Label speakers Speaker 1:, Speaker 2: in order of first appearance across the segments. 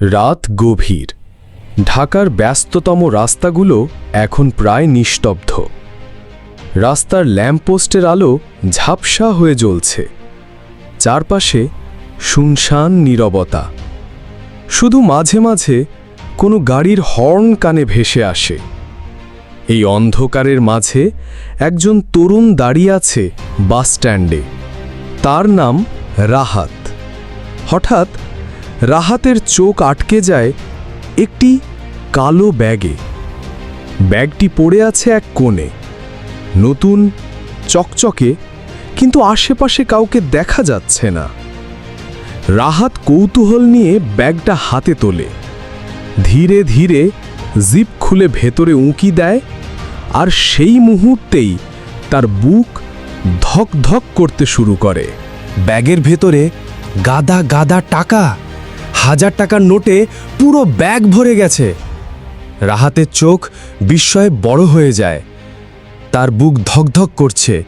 Speaker 1: রাত গভীর। ঢাকার ব্যস্ততম রাস্তাগুলো এখন প্রায় নিস্তব্ধ। রাস্তার ল্যাম্পপোস্টের আলো ঝাপসা হয়ে জ্বলছে। চারপাশে শুনশান নীরবতা। শুধু মাঝে মাঝে কোনো গাড়ির হর্ন কানে ভেসে আসে। এই অন্ধকারের মাঝে একজন তরুণ দাঁড়িয়ে আছে বাসস্ট্যান্ডে। তার নাম রাহাত। হঠাৎ রাহাতের চোখ আটকে যায় একটি কালো ব্যাগে। ব্যাগটি পড়ে আছে এক কোণে। নতুন, চকচকে, কিন্তু আশেপাশে কাউকে দেখা যাচ্ছে না। রাহাত কৌতূহল নিয়ে ব্যাগটা হাতে তোলে। ধীরে ধীরে জিপ খুলে ভেতরে উঁকি দেয় আর সেই মুহূর্তেই তার বুক ধক ধক করতে শুরু করে।
Speaker 2: ব্যাগের ভেতরে গাদা গাদা টাকা। হাজার টাকার নোটে পুরো ব্যাগ ভরে গেছে। রাহাতের চোখ বিস্ময়ে বড় হয়ে যায়। তার বুক ধকধক করছে।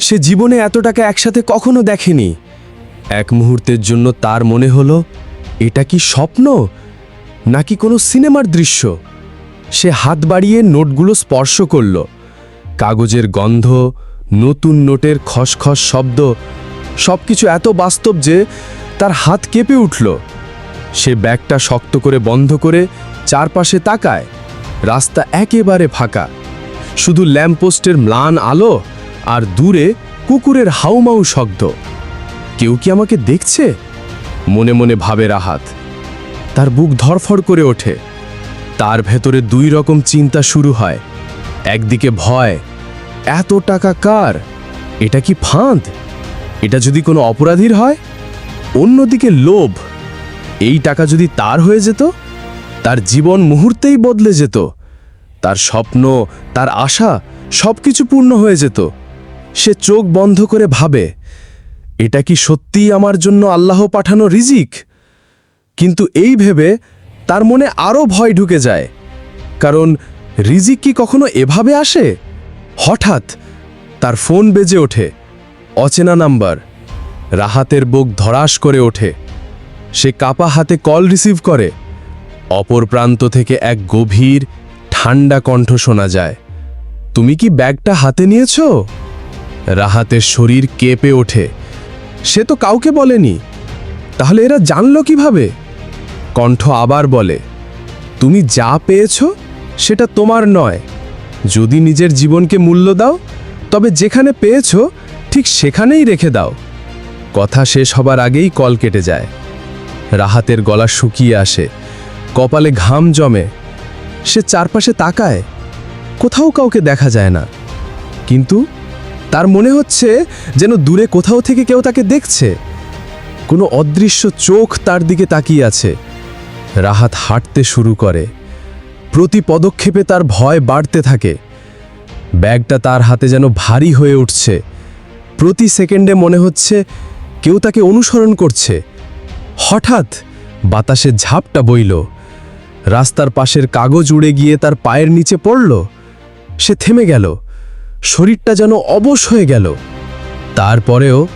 Speaker 2: সে জীবনে এত টাকা একসাথে কখনো দেখেনি। এক মুহূর্তের জন্য তার মনে হলো, এটা কি স্বপ্ন? নাকি কোনো সিনেমার দৃশ্য? সে হাত বাড়িয়ে নোটগুলো স্পর্শ করল। কাগজের গন্ধ, নতুন নোটের খসখস শব্দ, সবকিছু এত বাস্তব যে তার হাত কেঁপে উঠল। সে ব্যাগটা শক্ত করে বন্ধ করে চারপাশে তাকায়। রাস্তা একেবারে ফাঁকা। শুধু ল্যাম্পপোস্টের ম্লান আলো আর দূরে কুকুরের হাউমাউ শব্দ। কেউ কি আমাকে দেখছে? মনে মনে ভাবে রাহাত। তার বুক ধরফর করে ওঠে। তার ভেতরে দুই রকম চিন্তা শুরু হয়। একদিকে ভয়, এত টাকা কার? এটা কি ফাঁদ? এটা যদি কোনো অপরাধীর হয়? অন্যদিকে লোভ। এই টাকা যদি তার হয়ে যেত, তার জীবন মুহূর্তেই বদলে যেত, তার স্বপ্ন, তার আশা সব কিছু পূর্ণ হয়ে যেত। সে চোখ বন্ধ করে ভাবে, এটা কি সত্যিই আমার জন্য আল্লাহ পাঠানো রিজিক? কিন্তু এই ভেবে তার মনে আরও ভয় ঢুকে যায়। কারণ রিজিক কি কখনো এভাবে আসে? হঠাৎ তার ফোন বেজে ওঠে, অচেনা নাম্বার, রাহাতের বুক ধরাস করে ওঠে। সে কাপা হাতে কল রিসিভ করে। অপর প্রান্ত থেকে এক গভীর, ঠান্ডা কণ্ঠ শোনা যায়। তুমি কি ব্যাগটা হাতে নিয়েছ? রাহাতের শরীর কেঁপে ওঠে। সে তো কাউকে বলেনি। তাহলে এরা জানল কীভাবে? কণ্ঠ আবার বলে, তুমি যা পেয়েছ, সেটা তোমার নয়। যদি নিজের জীবনকে মূল্য দাও, তবে যেখানে পেয়েছ, ঠিক সেখানেই রেখে দাও। কথা শেষ হবার আগেই কল কেটে যায়। রাহাতের গলা শুকিয়ে আসে। কপালে ঘাম জমে। সে চারপাশে তাকায়। কোথাও কাউকে দেখা যায় না। কিন্তু তার মনে হচ্ছে যেন দূরে কোথাও থেকে কেউ তাকে দেখছে। কোনো অদৃশ্য চোখ তার দিকে তাকিয়ে আছে। রাহাত হাঁটতে শুরু করে। প্রতি পদক্ষেপে তার ভয় বাড়তে থাকে। ব্যাগটা তার হাতে যেন ভারী হয়ে উঠছে। প্রতি সেকেন্ডে মনে হচ্ছে কেউ তাকে অনুসরণ করছে। হঠাৎ বাতাসে ঝাপটা বইল। রাস্তার পাশের কাগজ উড়ে গিয়ে তার পায়ের নিচে পড়ল। সে থেমে গেল। শরীরটা যেন অবশ হয়ে গেল। তারপরেও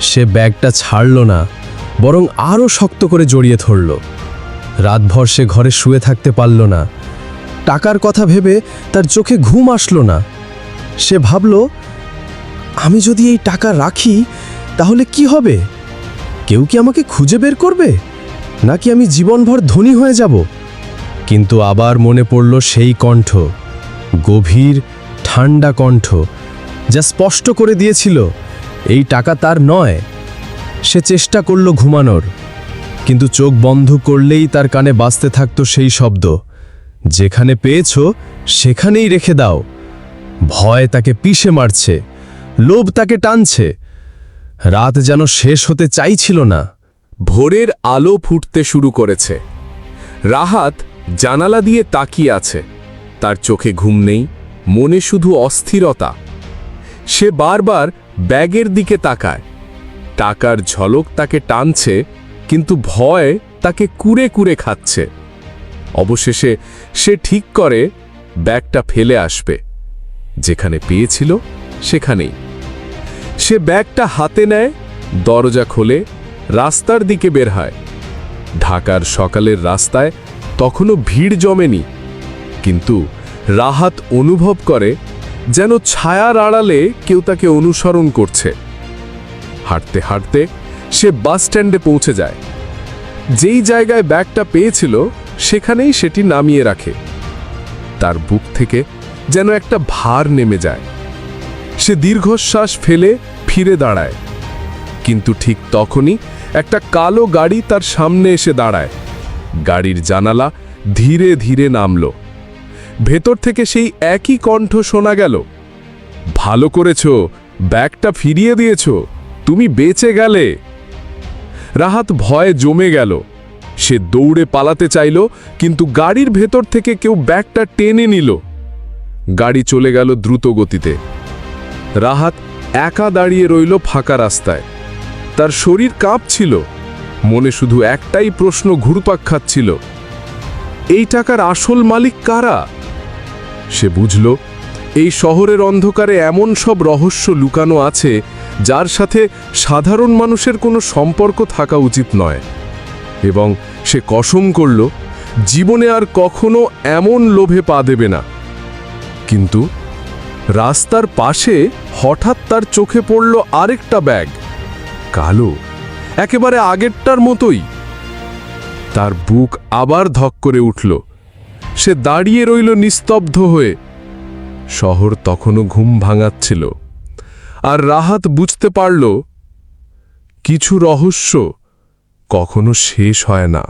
Speaker 2: সে ব্যাগটা ছাড়ল না, বরং আরও শক্ত করে জড়িয়ে ধরল। রাতভর সে ঘরে শুয়ে থাকতে পারল না। টাকার কথা ভেবে তার চোখে ঘুম আসলো না। সে ভাবল, আমি যদি এই টাকা রাখি, তাহলে কি হবে? কেউ কি আমাকে খুঁজে বের করবে? নাকি আমি জীবনভর ধনী হয়ে যাব? কিন্তু আবার মনে পড়ল সেই কণ্ঠ, গভীর ঠান্ডা কণ্ঠ, যা স্পষ্ট করে দিয়েছিল, এই টাকা তার নয়। সে চেষ্টা করল ঘুমানোর, কিন্তু চোখ বন্ধ করলেই তার কানে বাজতে থাকত সেই শব্দ, যেখানে পেয়েছ, সেখানেই রেখে দাও। ভয় তাকে পিষে মারছে, লোভ তাকে টানছে রাত যেন শেষ হতে চাইছিল না।
Speaker 1: ভোরের আলো ফুটতে শুরু করেছে। রাহাত জানালা দিয়ে তাকিয়ে আছে। তার চোখে ঘুম নেই, মনে শুধু অস্থিরতা। সে বারবার ব্যাগের দিকে তাকায়। টাকার ঝলক তাকে টানছে, কিন্তু ভয় তাকে কুরে কুরে খাচ্ছে। অবশেষে সে ঠিক করে ব্যাগটা ফেলে আসবে। যেখানে পেয়েছিল, সেখানেই। সে ব্যাগটা হাতে নেয়, দরজা খোলে, রাস্তার দিকে বের হয়। ঢাকার সকালের রাস্তায় তখনও ভিড় জমেনি। কিন্তু রাহাত অনুভব করে যেন ছায়ার আড়ালে কেউ তাকে অনুসরণ করছে। হাঁটতে হাঁটতে সে বাস স্ট্যান্ডে পৌঁছে যায়। যেই জায়গায় ব্যাগটা পেয়েছিল, সেখানেই সেটি নামিয়ে রাখে। তার বুক থেকে যেন একটা ভার নেমে যায়। সে দীর্ঘশ্বাস ফেলে ফিরে দাঁড়ায়। কিন্তু ঠিক তখনই একটা কালো গাড়ি তার সামনে এসে দাঁড়ায়। গাড়ির জানালা ধীরে ধীরে নামল। ভেতর থেকে সেই একই কণ্ঠ শোনা গেল। ভালো করেছ, ব্যাগটা ফিরিয়ে দিয়েছ, তুমি বেঁচে গেলে। রাহাত ভয়ে জমে গেল। সে দৌড়ে পালাতে চাইল, কিন্তু গাড়ির ভেতর থেকে কেউ ব্যাগটা টেনে নিল। গাড়ি চলে গেল দ্রুত গতিতে। রাহাত একা দাঁড়িয়ে রইল ফাঁকা রাস্তায়। তার শরীর কাঁপছিল, মনে শুধু একটাই প্রশ্ন ঘুরপাক খাচ্ছিল, এই টাকার আসল মালিক কারা? সে বুঝল, এই শহরের অন্ধকারে এমন সব রহস্য লুকানো আছে যার সাথে সাধারণ মানুষের কোনো সম্পর্ক থাকা উচিত নয়। এবং সে কসম করল, জীবনে আর কখনো এমন লোভে পা দেবে না। কিন্তু রাস্তার পাশে হঠাৎ তার চোখে পড়ল আরেকটা ব্যাগ। কালো, একেবারে আগেরটার মতোই। তার বুক আবার ধক করে উঠল। সে দাঁড়িয়ে রইল নিস্তব্ধ হয়ে। শহর তখনও ঘুম ভাঙাচ্ছিল। আর রাহাত বুঝতে পারল, কিছু রহস্য কখনো শেষ হয় না।